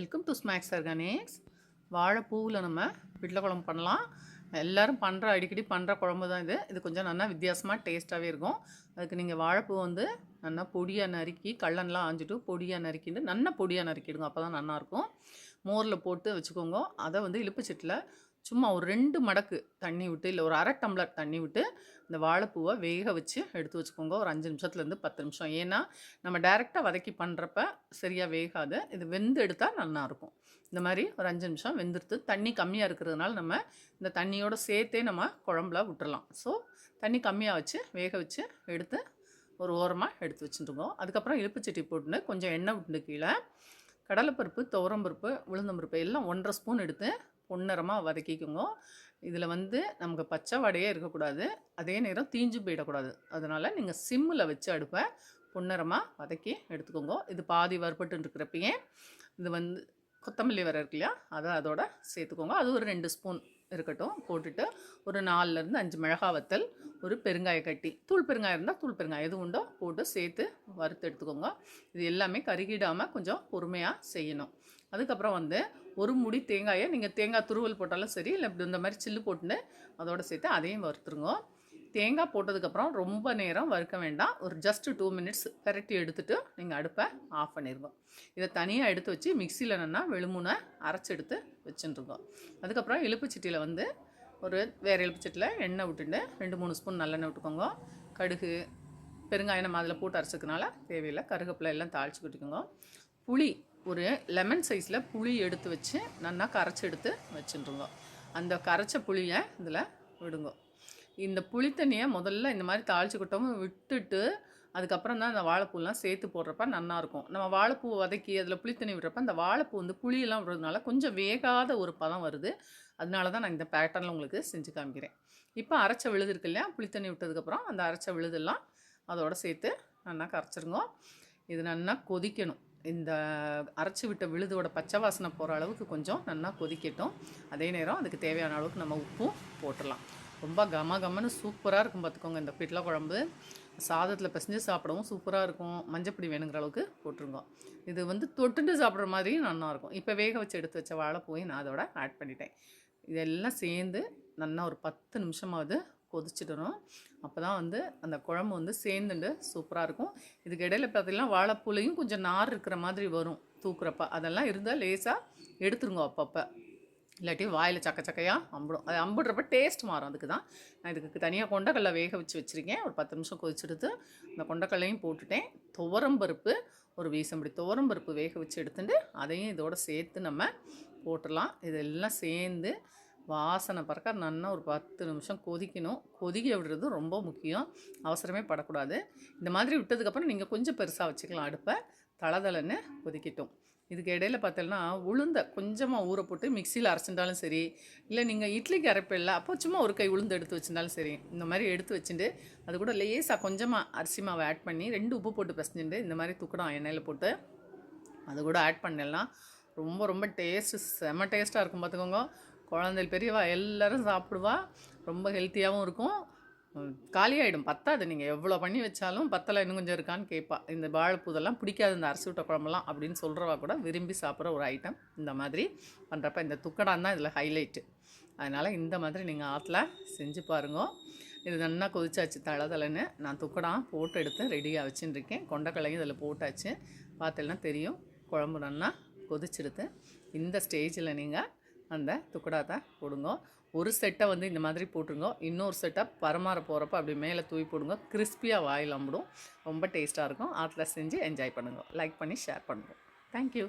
Welcome to snacks organics. வாழைப்பூவில் நம்ம வீட்டில் குழம்பு பண்ணலாம். எல்லோரும் பண்ணுற அடிக்கடி பண்ணுற குழம்பு தான் இது. இது கொஞ்சம் நல்லா வித்தியாசமாக டேஸ்ட்டாகவே இருக்கும். அதுக்கு நீங்கள் வாழைப்பூ வந்து நல்லா பொடியாக நறுக்கி கல்லன்லாம் ஆஞ்சிட்டு பொடியாக நறுக்கிட்டு நல்லா பொடியாக நறுக்கிடுங்க. அப்போ தான் நல்லாயிருக்கும் மோரில் போட்டு வச்சுக்கோங்க. அதை வந்து இழுப்புச்சட்டில் சும்மா ஒரு ரெண்டு மடக்கு தண்ணி விட்டு இல்லை ஒரு அரை டம்ளர் தண்ணி விட்டு இந்த வாழைப்பூவை வேக வச்சு எடுத்து வச்சுக்கோங்க. ஒரு அஞ்சு நிமிஷத்துலேருந்து பத்து நிமிஷம். ஏன்னா நம்ம டைரெக்டாக வதக்கி பண்ணுறப்ப சரியாக வேகாது. இது வெந்து எடுத்தால் நல்லாயிருக்கும் இந்த மாதிரி ஒரு அஞ்சு நிமிஷம் வெந்துடுத்து தண்ணி கம்மியாக இருக்கிறதுனால நம்ம இந்த தண்ணியோடு சேர்த்தே நம்ம குழம்புல விட்டுறலாம். ஸோ தண்ணி கம்மியாக வச்சு வேக வச்சு எடுத்து ஒரு ஓரமாக எடுத்து வச்சுட்டுருக்கோம் அதுக்கப்புறம் இழுப்புச்சட்டி போட்டுன்னு கொஞ்சம் எண்ணெய் விட்டு கீழே கடலைப்பருப்பு துவரம்பருப்பு உளுந்தம்பருப்பு எல்லாம் ஒன்றரை ஸ்பூன் எடுத்து பொன்னரமாக வதக்கிக்கோங்க. இதில் வந்து நமக்கு பச்சை வடையே இருக்கக்கூடாது. அதே நேரம் தீஞ்சு போயிடக்கூடாது. அதனால் நீங்கள் சிம்மில் வச்சு அடுப்பை பொன்னரமாக வதக்கி எடுத்துக்கோங்க. இது பாதி வறுபட்டு இருக்கிறப்பயே இது வந்து கொத்தமல்லி வர இருக்கு இல்லையா? அதை அதோட சேர்த்துக்கோங்க. அது ஒரு ரெண்டு ஸ்பூன் இருக்கட்டும். போட்டுட்டு ஒரு நாலுலேருந்து அஞ்சு மிளகா வத்தல் ஒரு பெருங்காய கட்டி. தூள் பெருங்காயம் இருந்தால் தூள் பெருங்காயம். எது உண்டோ போட்டு சேர்த்து வறுத்து எடுத்துக்கோங்க. இது எல்லாமே கருகிடாமல் கொஞ்சம் பொறுமையாக செய்யணும். அதுக்கப்புறம் வந்து ஒரு முடி தேங்காயை நீங்கள் தேங்காய் துருவல் போட்டாலும் சரி இல்லை இப்படி இந்த மாதிரி சில்லு போட்டுன்னு அதோட சேர்த்து அதையும் வறுத்துருங்க. தேங்காய் போட்டதுக்கப்புறம் ரொம்ப நேரம் வறுக்க வேண்டாம். ஒரு ஜஸ்ட் டூ மினிட்ஸ் பெரட்டி எடுத்துகிட்டு நீங்கள் அடுப்பை ஆஃப் பண்ணிடுவோம் இதை தனியாக எடுத்து வச்சு மிக்சியில் என்னென்னா வெளுமுனை அரைச்சி எடுத்து வச்சுட்டுருக்கோம் அதுக்கப்புறம் எலுப்புச்சட்டியில் வந்து ஒரு வேறு எலுப்புச்சட்டியில் எண்ணெய் விட்டுட்டு ரெண்டு மூணு ஸ்பூன் நல்லெண்ணெய் விட்டுக்கோங்க. கடுகு பெருங்காயம் நம்ம அதில் போட்டு அரைச்சிக்கனால தேவையில்லை. கருகப்பில் எல்லாம் தாளித்து விட்டுக்கோங்க புளி ஒரு லெமன் சைஸில் புளி எடுத்து வச்சு நல்லா கரைச்சி எடுத்து வச்சுட்டுருங்க அந்த கரைச்ச புளியை இதில் விடுங்க. இந்த புளித்தண்ணியை முதல்ல இந்த மாதிரி தாளிச்சு விட்டுட்டு அதுக்கப்புறம் தான் அந்த வாழைப்பூலாம் சேர்த்து போடுறப்ப நல்லாயிருக்கும் நம்ம வாழைப்பூ வதக்கி அதில் புளித்தண்ணி விடுறப்ப அந்த வாழைப்பூ வந்து புளியெல்லாம் விடுறதுனால கொஞ்சம் வேகாத ஒரு பதம் வருது. அதனால தான் நான் இந்த பேட்டர்னில் உங்களுக்கு செஞ்சு காமிக்கிறேன். இப்போ அரைச்ச விழுது இருக்கு இல்லையா? புளித்தண்ணி விட்டதுக்கப்புறம் அந்த அரைச்ச விழுதெல்லாம் அதோட சேர்த்து நல்லா கரைச்சிருங்க. இது நல்லா கொதிக்கணும். இந்த அரைச்சி விட்ட விழுதோட பச்சை வாசனை போகிற அளவுக்கு கொஞ்சம் நல்லா கொதிக்கட்டும். அதே நேரம் அதுக்கு தேவையான அளவுக்கு நம்ம உப்பும் போட்டுடலாம். ரொம்ப கம கமன்னு சூப்பராக இருக்கும் பார்த்துக்கோங்க இந்த பிட்ல குழம்பு. சாதத்தில் பிசைஞ்சு சாப்பிடவும் சூப்பராக இருக்கும். மஞ்சப்பொடி வேணுங்கிற அளவுக்கு போட்டிருக்கோம் இது வந்து தொட்டுட்டு சாப்பிட்ற மாதிரியும் நல்லாயிருக்கும் இப்போ வேக வச்சு எடுத்து வச்ச வாழை போய் நான் அதோட ஆட் பண்ணிட்டேன். இதெல்லாம் சேர்ந்து நல்லா ஒரு பத்து நிமிஷமாவது கொதிச்சிடணும். அப்போ தான் வந்து அந்த குழம்பு வந்து சேர்ந்துட்டு சூப்பராக இருக்கும். இதுக்கு இடையில பார்த்தீங்கன்னா வாழைப்பூலையும் கொஞ்சம் நார் இருக்கிற மாதிரி வரும் தூக்குறப்ப. அதெல்லாம் இருந்தால் லேசாக எடுத்துருங்க அப்பப்போ. இல்லாட்டி வாயில் சக்க சக்கையாக அம்பிடும். அது அம்பிடுறப்ப டேஸ்ட் மாறும் அதுக்கு தான் நான் இதுக்கு தனியாக கொண்டக்கடலை வேக வச்சு வச்சுருக்கேன். ஒரு பத்து நிமிஷம் கொதிச்செடுத்து அந்த கொண்டக்கடலையும் போட்டுட்டேன். துவரம்பருப்பு ஒரு வீசம்படி துவரம்பருப்பு வேக வச்சு எடுத்துட்டு அதையும் இதோட சேர்த்து நம்ம போட்டுடலாம். இதெல்லாம் சேர்ந்து வாசனை பறக்க நல்லா ஒரு பத்து நிமிஷம் கொதிக்கணும். கொதிக்க விடுறது ரொம்ப முக்கியம். அவசரமே படக்கூடாது. இந்த மாதிரி விட்டதுக்கப்புறம் நீங்கள் கொஞ்சம் பெருசாக வச்சுக்கலாம். அடுப்பை தளதளன்னு கொதிக்கட்டும். இதுக்கு இடையில பார்த்தோன்னா உளுந்த கொஞ்சமாக ஊற போட்டு மிக்சியில் அரைச்சிருந்தாலும் சரி இல்லை நீங்கள் இட்லிக்கு அரைப்பில்ல அப்போ சும்மா ஒரு கை உளுந்து எடுத்து வச்சிருந்தாலும் சரி இந்த மாதிரி எடுத்து வச்சுட்டு அது கூட லேசாக கொஞ்சமாக அரிசி மாவை ஆட் பண்ணி ரெண்டு உப்பு போட்டு பிசைஞ்சுட்டு இந்த மாதிரி துக்கடம் எண்ணெயில் போட்டு அது கூட ஆட் பண்ணலாம் ரொம்ப ரொம்ப டேஸ்ட்டு செம டேஸ்ட்டாக இருக்கும் பார்த்துக்கோங்க குழந்தைகள் பெரியவா எல்லோரும் சாப்பிடுவா ரொம்ப ஹெல்த்தியாகவும் இருக்கும். காலியாகிடும் பத்தாது. நீங்கள் எவ்வளோ பண்ணி வச்சாலும் பத்தலை இன்னும் கொஞ்சம் இருக்கான்னு கேட்பா இந்த வாழைப்பூதெல்லாம் பிடிக்காது இந்த அரிசி விட்ட குழம்புலாம் அப்படின்னு சொல்கிறவா கூட விரும்பி சாப்பிட்ற ஒரு ஐட்டம் இந்த மாதிரி. பண்ணுறப்ப இந்த துக்கடான் தான் இதில் ஹைலைட்டு அதனால் இந்த மாதிரி நீங்கள் ஆற்றுல செஞ்சு பாருங்க. இது நல்லா கொதிச்சாச்சு தலை தலைன்னு நான் துக்கடான் போட்டு எடுத்து ரெடியாக வச்சுட்டுருக்கேன் கொண்டக்கலையும் இதில் போட்டாச்சு. பார்த்தேன்னா தெரியும். குழம்பு நல்லா கொதிச்செடுத்து இந்த ஸ்டேஜில் நீங்கள் அந்த துக்கடாத்தை போடுங்க. ஒரு செட்டை வந்து இந்த மாதிரி போட்டுருங்க. இன்னொரு செட்டை பரமாற போகிறப்ப அப்படி மேலே தூவி போடுங்க. கிறிஸ்பியாக வாயில் அம்பிடும். ரொம்ப டேஸ்ட்டாக இருக்கும். ஆற்றுல செஞ்சு என்ஜாய் பண்ணுங்க. லைக் பண்ணி ஷேர் பண்ணுங்க. தேங்க்யூ